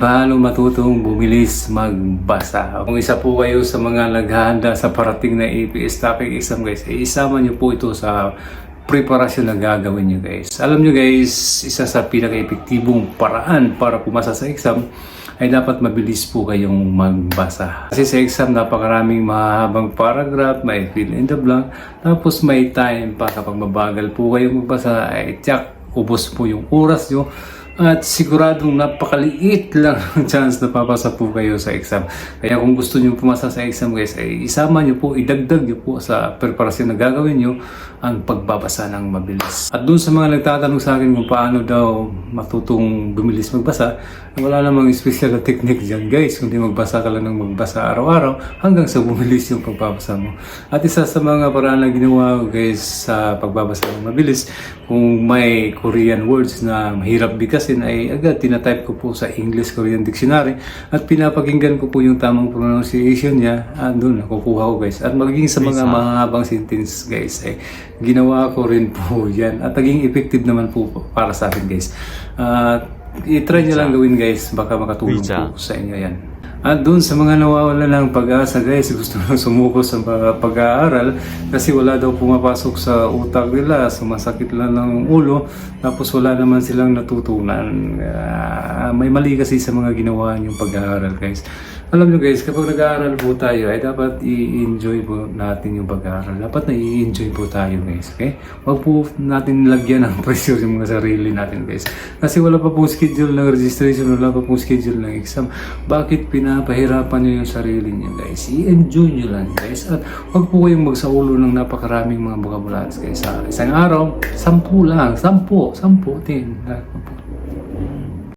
Paano matutong bumilis magbasa? Kung isa po kayo sa mga naghahanda sa parating na APS topic exam guys, eh, isama niyo po ito sa preparasyon na gagawin niyo guys. Alam niyo guys, isa sa pinaka-epektibong paraan para pumasa sa exam ay dapat mabilis po kayong magbasa. Kasi sa exam, napakaraming mahabang paragraph, may fill in the blank, tapos may time pa kapag mabagal po kayong magbasa, ay tiyak, ubos po yung oras nyo at siguradong napakaliit lang ang chance na papasa po kayo sa exam. Kaya kung gusto nyo pumasa sa exam guys, ay isama nyo po, idagdag nyo po sa preparasyon na gagawin nyo ang pagbabasa ng mabilis. At dun sa mga nagtatanong sa akin kung paano daw matutong bumilis magbasa, wala namang special na technique dyan guys, kundi magbasa ka lang ng magbasa araw-araw hanggang sa bumilis yung pagbabasa mo. At isa sa mga paraan na ginawa ko guys sa pagbabasa ng mabilis, kung may Korean words na mahirap bigkasin ay agad tinatype ko po sa English Korean Dictionary at pinapakinggan ko po yung tamang pronunciation niya at doon nakukuha ko guys. At magiging sa mga mahabang sentence guys ay ginawa ko rin po yan at naging effective naman po para sa akin guys. At i-try nyo lang gawin guys baka makatulong po sa inyo yan. At doon sa mga nawawala ng pag-asa guys, gusto nang sumuko sa pa- pag-aaral kasi wala daw pumapasok sa utak nila, sumasakit lang ng ulo, tapos wala naman silang natutunan. Ah, may mali kasi sa mga ginawa niyong pag-aaral guys. Alam niyo guys, kapag nag-aaral po tayo, ay dapat i-enjoy po natin yung pag-aaral. Dapat na i-enjoy po tayo guys, okay? Huwag po natin lagyan ng pressure yung mga sarili natin guys. Kasi wala pa po schedule ng registration, wala pa po schedule ng exam. Bakit pinapahirapan niyo yung sarili niyo guys? I-enjoy niyo lang guys. At huwag po kayong magsaulo ng napakaraming mga vocabularies guys. Sa isang araw, sampu lang. Sampu, sampu din.